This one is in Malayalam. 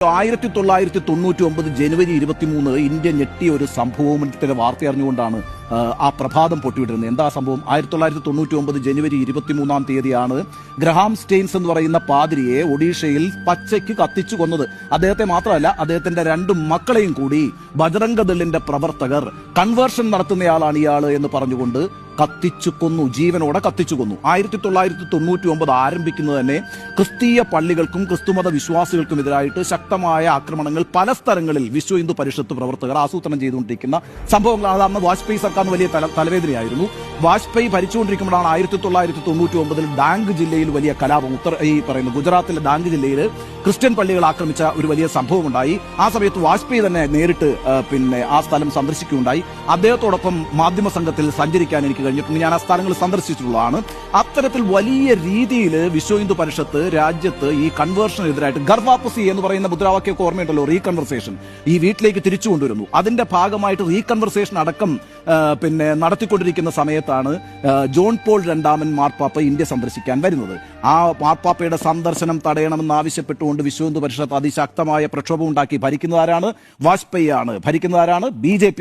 ആയിരത്തി തൊള്ളായിരത്തി തൊണ്ണൂറ്റി ഒമ്പത് ജനുവരി ഇരുപത്തിമൂന്ന് ഇന്ത്യ ഞെട്ടിയ ഒരു സംഭവത്തിന്റെ വാർത്ത അറിഞ്ഞുകൊണ്ടാണ് ആ, പ്രഭാതം പൊട്ടിവിട്ടിരുന്നത്. എന്താ സംഭവം? ആയിരത്തി തൊള്ളായിരത്തി തൊണ്ണൂറ്റി ഒമ്പത് ജനുവരി ഇരുപത്തിമൂന്നാം തീയതിയാണ് ഗ്രഹാം സ്റ്റെയിൻസ് എന്ന് പറയുന്ന പാതിരിയെ ഒഡീഷയിൽ പച്ചയ്ക്ക് കത്തിച്ചു കൊന്നത്. അദ്ദേഹത്തെ മാത്രമല്ല അദ്ദേഹത്തിന്റെ രണ്ട് മക്കളെയും കൂടി ബജറംഗദളിന്റെ പ്രവർത്തകർ കൺവേർഷൻ നടത്തുന്നയാളാണ് ഇയാൾ എന്ന് പറഞ്ഞുകൊണ്ട് കത്തിച്ചു കൊന്നു ജീവനോടെ കത്തിച്ചു കൊന്നു. ആയിരത്തി തൊള്ളായിരത്തി തൊണ്ണൂറ്റി ഒമ്പത് ആരംഭിക്കുന്നത് തന്നെ ക്രിസ്തീയ പള്ളികൾക്കും ക്രിസ്തുമത വിശ്വാസികൾക്കും എതിരായിട്ട് ശക്തമായ ആക്രമണങ്ങൾ പല സ്ഥലങ്ങളിൽ വിശ്വ ഹിന്ദു പരിഷത്ത് പ്രവർത്തകർ ആസൂത്രണം ചെയ്തുകൊണ്ടിരിക്കുന്ന സംഭവങ്ങളാണ് അന്ന് വാജ്പേയി സർക്കാരിന് വലിയ തല തലവേദനയായിരുന്നു. വാജ്പേയി ഭരിച്ചുകൊണ്ടിരിക്കുമ്പോഴാണ് ആയിരത്തി തൊള്ളായിരത്തി തൊണ്ണൂറ്റി ഒമ്പതിൽ ഡാങ്ക് ജില്ലയിൽ വലിയ കലാപം. ഉത്തര ഈ പറയുന്ന ഗുജറാത്തിലെ ഡാങ്ക് ജില്ലയിൽ ക്രിസ്ത്യൻ പള്ളികൾ ആക്രമിച്ച ഒരു വലിയ സംഭവം ഉണ്ടായി ആ സമയത്ത് വാജ്പേയി തന്നെ നേരിട്ട് പിന്നെ ആ സ്ഥലം സന്ദർശിക്കുകയുണ്ടായി. അദ്ദേഹത്തോടൊപ്പം മാധ്യമ സംഘത്തിൽ സഞ്ചരിക്കാൻ എനിക്ക് കഴിഞ്ഞിട്ടുണ്ട് ഞാൻ ആ സ്ഥലങ്ങൾ സന്ദർശിച്ചിട്ടുള്ളതാണ്. അത്തരത്തിൽ വലിയ രീതിയിൽ വിശ്വ ഹിന്ദു പരിഷത്ത് രാജ്യത്ത് ഈ കൺവേർഷനെതിരായിട്ട് ഗർഭാപ്പസി എന്ന് പറയുന്ന മുദ്രാവാക്യമൊക്കെ ഓർമ്മയുണ്ടല്ലോ റീകൺവെർസേഷൻ. ഈ വീട്ടിലേക്ക് തിരിച്ചു കൊണ്ടുവരുന്നു. അതിന്റെ ഭാഗമായിട്ട് റീകൺവെർസേഷൻ അടക്കം പിന്നെ നടത്തിക്കൊണ്ടിരിക്കുന്ന സമയത്താണ് ജോൺ പോൾ രണ്ടാമൻ മാർപ്പാപ്പ ഇന്ത്യ സന്ദർശിക്കാൻ വരുന്നത്. ആ മാർപ്പാപ്പയുടെ സന്ദർശനം തടയണമെന്ന് ആവശ്യപ്പെട്ടുകൊണ്ട് വിശ്വ ഹിന്ദു പരിഷത്ത് അതിശക്തമായ പ്രക്ഷോഭം ഉണ്ടാക്കി. ഭരിക്കുന്നതാരാണ്? വാജ്പേയി ആണ് ഭരിക്കുന്നതാരാണ്? B J P